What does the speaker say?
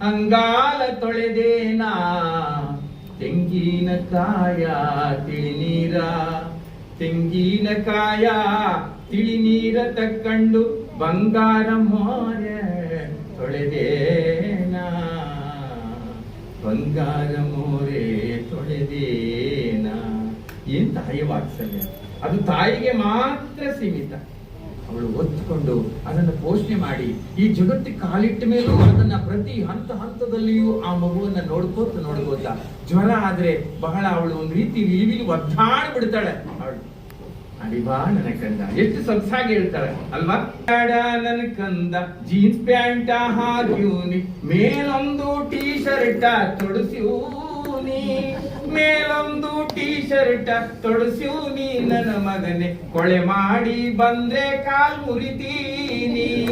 ಅಂಗಾಲ ತೊಳೆದೇನ ತೆಂಗಿನಕಾಯ ತಿಳಿನೀರ ತೆಂಗಿನಕಾಯ ತಿಳಿನೀರ ತಕ್ಕಂಡು ಬಂಗಾರ ಮೋರೆ ತೊಳೆದೇನ. ಬಂಗಾರ ಮೋರೆ ತೊಳೆದೇನ. ಏನ್ ತಾಯಿ ವಾತ್ಸಲ್ಯ ಅದು ತಾಯಿಗೆ ಮಾತ್ರ ಸೀಮಿತ. ಅವಳು ಒತ್ತುಕೊಂಡು ಅದನ್ನು ಪೋಷಣೆ ಮಾಡಿ ಈ ಜಗತ್ತಿಗೆ ಕಾಲಿಟ್ಟ ಮೇಲೂ ಅದನ್ನ ಪ್ರತಿ ಹಂತ ಹಂತದಲ್ಲಿಯೂ ಆ ಮಗುವನ್ನ ನೋಡ್ಕೋತ ನೋಡ್ಕೋತ ಜ್ವರ ಆದ್ರೆ ಬಹಳ ಅವಳು ಒಂದು ರೀತಿ ಇವಿಲಿ ಒದ್ದಾಡ್ ಬಿಡ್ತಾಳೆ. ಅವಳು ಅಡಿಬಾ ನನ ಕಂದ. ಎಷ್ಟು ಸೊಗಸಾಗಿ ಹೇಳ್ತಾಳೆ. ಅಲ್ವಾ? ನನ್ನ ಕಂದ, ಜೀನ್ಸ್ ಪ್ಯಾಂಟ ಹಾಕ್ಯೂನಿ, ಮೇಲೊಂದು ಟೀ-ಶರ್ಟ್ ಶರ್ಟ ಮೇಲೊಂದು ಟೀ ಶರ್ಟ್ ತೊಡಸ್ಯೂನಿ ನನ್ನ ಮಗನೆ. ಕೊಳೆ ಮಾಡಿ ಬಂದ್ರೆ ಕಾಲ್ ಮುರಿತೀನಿ.